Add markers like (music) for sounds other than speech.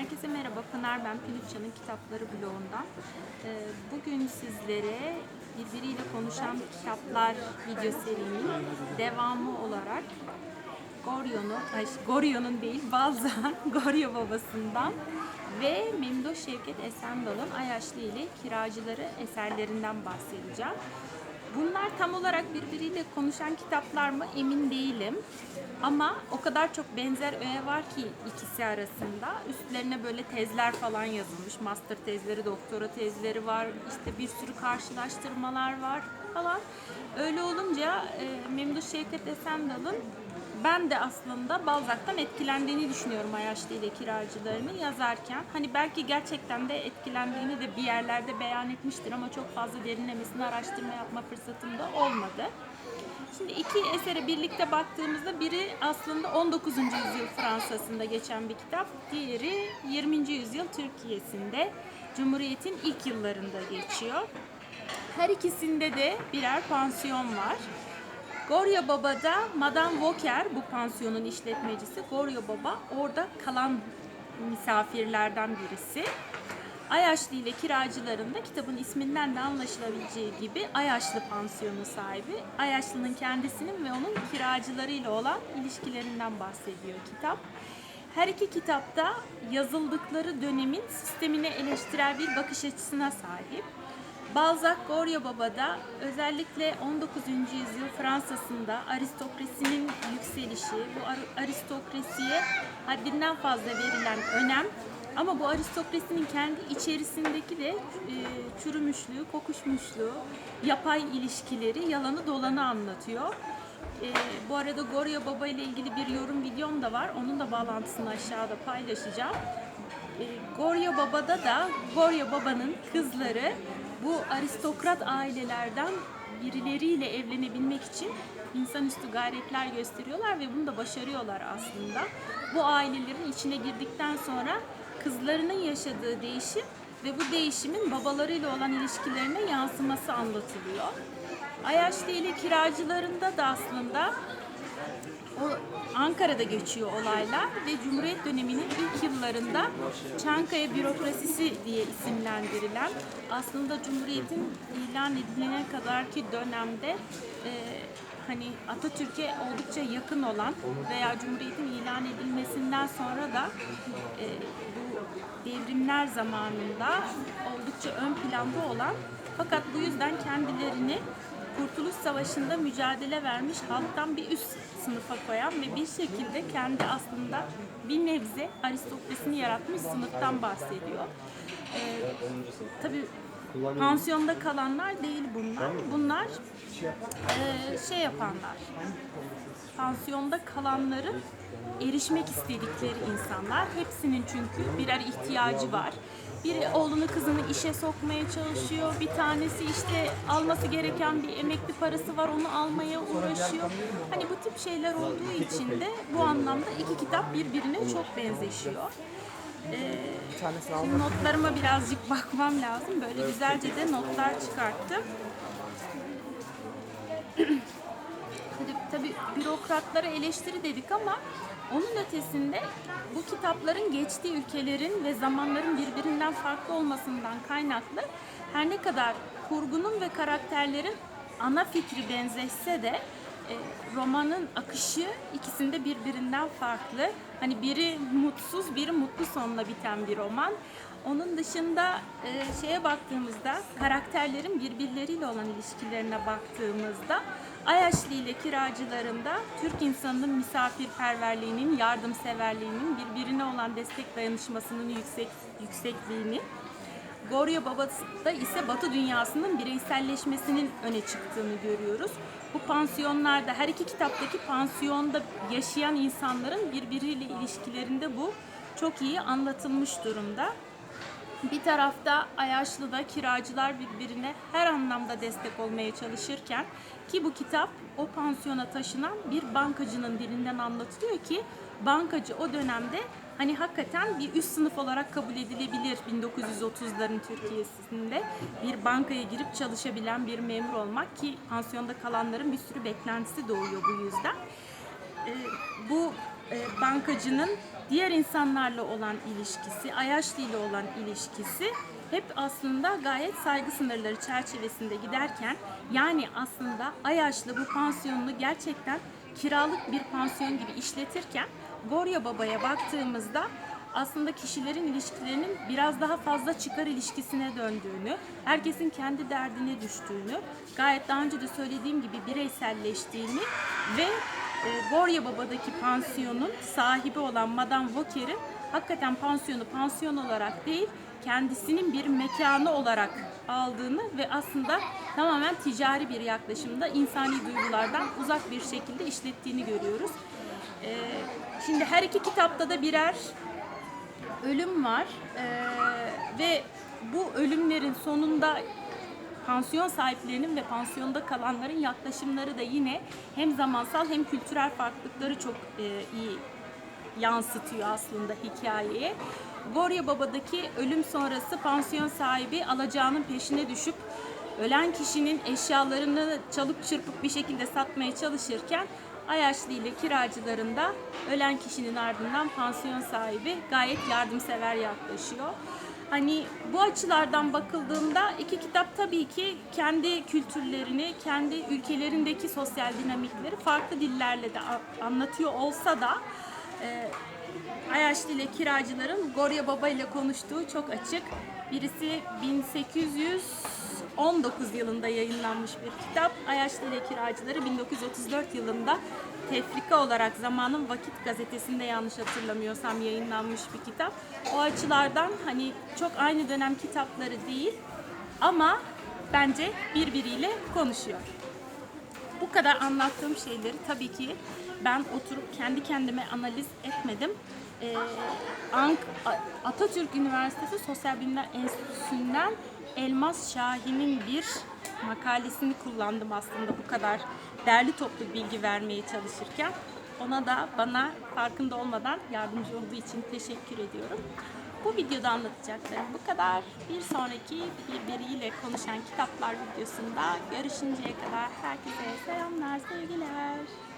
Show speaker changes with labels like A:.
A: Herkese merhaba, Pınar ben Pinukça'nın Kitapları bloğundan. Ee, Bugün sizlere birbiriyle konuşan kitaplar video serimin devamı olarak Goryo'nun, ay Goryo'nun değil Balzan, (laughs) Goryo babasından ve Memduh Şevket Esendal'ın Ayaşlı ile Kiracıları eserlerinden bahsedeceğim. Bunlar tam olarak birbiriyle konuşan kitaplar mı emin değilim. Ama o kadar çok benzer öğe var ki ikisi arasında. Üstlerine böyle tezler falan yazılmış. Master tezleri, doktora tezleri var. İşte bir sürü karşılaştırmalar var falan. Öyle olunca e, Memduh Şevket Esendal'ın ben de aslında Balzac'tan etkilendiğini düşünüyorum Ayaşlı ile kiracılarını yazarken. Hani belki gerçekten de etkilendiğini de bir yerlerde beyan etmiştir ama çok fazla derinlemesine araştırma yapma fırsatım da olmadı. Şimdi iki esere birlikte baktığımızda biri aslında 19. yüzyıl Fransa'sında geçen bir kitap, diğeri 20. yüzyıl Türkiye'sinde Cumhuriyet'in ilk yıllarında geçiyor. Her ikisinde de birer pansiyon var. Gorya Baba'da Madame Walker bu pansiyonun işletmecisi. Gorya Baba orada kalan misafirlerden birisi. Ayaşlı ile kiracıların da kitabın isminden de anlaşılabileceği gibi Ayaşlı pansiyonu sahibi. Ayaşlı'nın kendisinin ve onun kiracılarıyla olan ilişkilerinden bahsediyor kitap. Her iki kitapta yazıldıkları dönemin sistemine eleştirel bir bakış açısına sahip. Balzac Gorya Baba'da özellikle 19. yüzyıl Fransa'sında aristokrasinin yükselişi, bu ar- aristokrasiye haddinden fazla verilen önem ama bu aristokrasinin kendi içerisindeki de e, çürümüşlüğü, kokuşmuşluğu, yapay ilişkileri, yalanı dolanı anlatıyor. E, bu arada Gorya Baba ile ilgili bir yorum videom da var. Onun da bağlantısını aşağıda paylaşacağım. E, Gorya Baba'da da Gorya Baba'nın kızları bu aristokrat ailelerden birileriyle evlenebilmek için insanüstü gayretler gösteriyorlar ve bunu da başarıyorlar aslında. Bu ailelerin içine girdikten sonra kızlarının yaşadığı değişim ve bu değişimin babalarıyla olan ilişkilerine yansıması anlatılıyor. Ayaşlı ile kiracılarında da aslında Ankara'da geçiyor olaylar ve Cumhuriyet döneminin ilk yıllarında Çankaya bürokrasisi diye isimlendirilen aslında Cumhuriyet'in ilan edilene kadarki dönemde e, hani Atatürk'e oldukça yakın olan veya Cumhuriyet'in ilan edilmesinden sonra da e, bu devrimler zamanında oldukça ön planda olan fakat bu yüzden kendilerini Kurtuluş Savaşı'nda mücadele vermiş halktan bir üst sınıfa koyan ve bir şekilde kendi aslında bir nebze aristokrasini yaratmış sınıftan bahsediyor. Ee, tabii pansiyonda kalanlar değil bunlar. Bunlar e, şey yapanlar. Pansiyonda kalanların erişmek istedikleri insanlar. Hepsinin çünkü birer ihtiyacı var. Biri oğlunu kızını işe sokmaya çalışıyor. Bir tanesi işte alması gereken bir emekli parası var onu almaya uğraşıyor. Hani bu tip şeyler olduğu için de bu anlamda iki kitap birbirine çok benzeşiyor. Ee, notlarıma birazcık bakmam lazım. Böyle güzelce de notlar çıkarttım. Tabii bürokratlara eleştiri dedik ama onun ötesinde bu kitapların geçtiği ülkelerin ve zamanların birbirinden farklı olmasından kaynaklı her ne kadar kurgunun ve karakterlerin ana fikri benzeşse de e, romanın akışı ikisinde birbirinden farklı. Hani biri mutsuz, biri mutlu sonla biten bir roman. Onun dışında e, şeye baktığımızda karakterlerin birbirleriyle olan ilişkilerine baktığımızda Ayaşlı ile kiracılarında Türk insanının misafirperverliğinin, yardımseverliğinin, birbirine olan destek dayanışmasının yüksek yüksekliğini, Gorya Baba'da ise Batı dünyasının bireyselleşmesinin öne çıktığını görüyoruz. Bu pansiyonlarda, her iki kitaptaki pansiyonda yaşayan insanların birbiriyle ilişkilerinde bu çok iyi anlatılmış durumda. Bir tarafta Ayaşlı'da kiracılar birbirine her anlamda destek olmaya çalışırken ki bu kitap o pansiyona taşınan bir bankacının dilinden anlatılıyor ki bankacı o dönemde hani hakikaten bir üst sınıf olarak kabul edilebilir 1930'ların Türkiye'sinde bir bankaya girip çalışabilen bir memur olmak ki pansiyonda kalanların bir sürü beklentisi doğuyor bu yüzden. Ee, bu e, bankacının diğer insanlarla olan ilişkisi, Ayaşlı ile olan ilişkisi hep aslında gayet saygı sınırları çerçevesinde giderken yani aslında Ayaşlı bu pansiyonunu gerçekten kiralık bir pansiyon gibi işletirken Gorya Baba'ya baktığımızda aslında kişilerin ilişkilerinin biraz daha fazla çıkar ilişkisine döndüğünü, herkesin kendi derdine düştüğünü, gayet daha önce de söylediğim gibi bireyselleştiğini ve e, Gorya Baba'daki pansiyonun sahibi olan Madame Vauquer'in hakikaten pansiyonu pansiyon olarak değil, kendisinin bir mekanı olarak aldığını ve aslında tamamen ticari bir yaklaşımda insani duygulardan uzak bir şekilde işlettiğini görüyoruz. E, şimdi her iki kitapta da birer ölüm var Ee, ve bu ölümlerin sonunda pansiyon sahiplerinin ve pansiyonda kalanların yaklaşımları da yine hem zamansal hem kültürel farklılıkları çok e, iyi yansıtıyor aslında hikayeye. Gorya Baba'daki ölüm sonrası pansiyon sahibi alacağının peşine düşüp ölen kişinin eşyalarını çalıp çırpıp bir şekilde satmaya çalışırken Ayaşlı ile kiracıların da ölen kişinin ardından pansiyon sahibi gayet yardımsever yaklaşıyor. Hani bu açılardan bakıldığında iki kitap tabii ki kendi kültürlerini, kendi ülkelerindeki sosyal dinamikleri farklı dillerle de anlatıyor olsa da e, Ayaşlı ile kiracıların Gorya Baba ile konuştuğu çok açık. Birisi 1819 yılında yayınlanmış bir kitap. Ayaşlı ile kiracıları 1934 yılında tefrika olarak Zamanın Vakit gazetesinde yanlış hatırlamıyorsam yayınlanmış bir kitap. O açılardan hani çok aynı dönem kitapları değil ama bence birbiriyle konuşuyor. Bu kadar anlattığım şeyleri tabii ki ben oturup kendi kendime analiz etmedim. Ee, Ank Atatürk Üniversitesi Sosyal Bilimler Enstitüsü'nden Elmas Şahin'in bir makalesini kullandım aslında bu kadar derli toplu bilgi vermeye çalışırken. Ona da bana farkında olmadan yardımcı olduğu için teşekkür ediyorum. Bu videoda anlatacaklarım bu kadar. Bir sonraki birbiriyle konuşan kitaplar videosunda görüşünceye kadar herkese selamlar, sevgiler.